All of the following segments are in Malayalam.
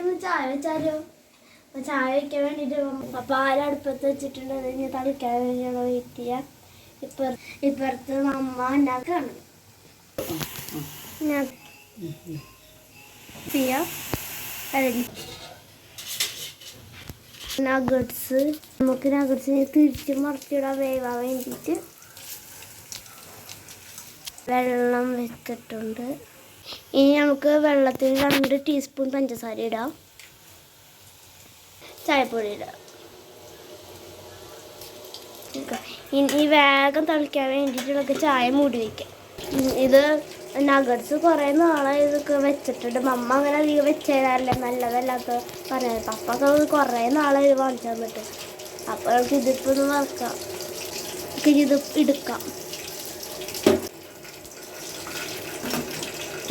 നമുക്കിന്ന് ചായ വെച്ചാലോ? ചായ വെക്കാൻ വേണ്ടിട്ട് അപ്പൊ ആരും അടുപ്പത്ത് വെച്ചിട്ടുണ്ട്? അത് ഇനി തളിക്കാൻ വേണ്ടിയാണ് വെയിറ്റ് ചെയ്യാം ഇപ്പുറ ഇപ്പുറത്ത് അമ്മ ഉണ്ടാക്കാണ് ഞാൻ നഗട്സ് നമുക്ക് നഗറ്റ്സിനെ തിരിച്ച് മറിച്ചിടാൻ വേവാൻ വേണ്ടിയിട്ട് വെള്ളം വെച്ചിട്ടുണ്ട്. ഇനി നമുക്ക് വെള്ളത്തിൽ രണ്ട് ടീസ്പൂൺ പഞ്ചസാര ഇടാം. ചായപ്പൊടി ഇടാം. ഇനി വേഗം തളിക്കാൻ വേണ്ടിയിട്ടുള്ള ചായ മൂടി വയ്ക്കാം ഇത് നഗർസ് കുറേ നാളെ ഇതൊക്കെ വെച്ചിട്ടുണ്ട്. മമ്മ അങ്ങനെ അധികം വെച്ചതല്ലേ നല്ലതല്ലാത്ത പറഞ്ഞത് പപ്പൊക്കെ കുറേ നാളെ ഇത് വാങ്ങിച്ചു തന്നിട്ട്. അപ്പോൾ നമുക്ക് ഇതിപ്പോൾ ഒന്ന് വറക്കാം. എടുക്കാം.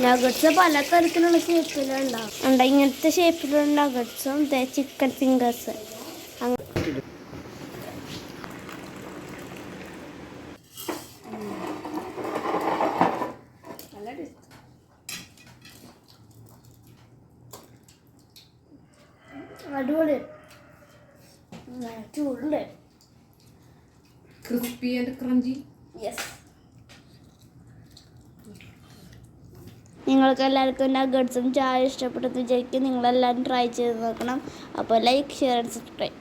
നഗറ്റ്സ് പല തരത്തിലുള്ള ഷേപ്പിലുണ്ടാവും. ഉണ്ട് ഇങ്ങനത്തെ ഷേപ്പിലുള്ള നഗറ്റ്സും ചിക്കൻ ഫിംഗേഴ്സ് അടിപൊളി. ചൂടുണ്ട്. ക്രിസ്പി ആൻഡ് ക്രഞ്ചി യെസ് നിങ്ങൾക്ക് എല്ലാവർക്കും ഗഡ്സും ചായ ഇഷ്ടപ്പെട്ടെന്ന് വിചാരിക്കും. നിങ്ങളെല്ലാവരും ട്രൈ ചെയ്ത് നോക്കണം. അപ്പോൾ ലൈക്ക് ഷെയർ ആൻഡ് സബ്സ്ക്രൈബ്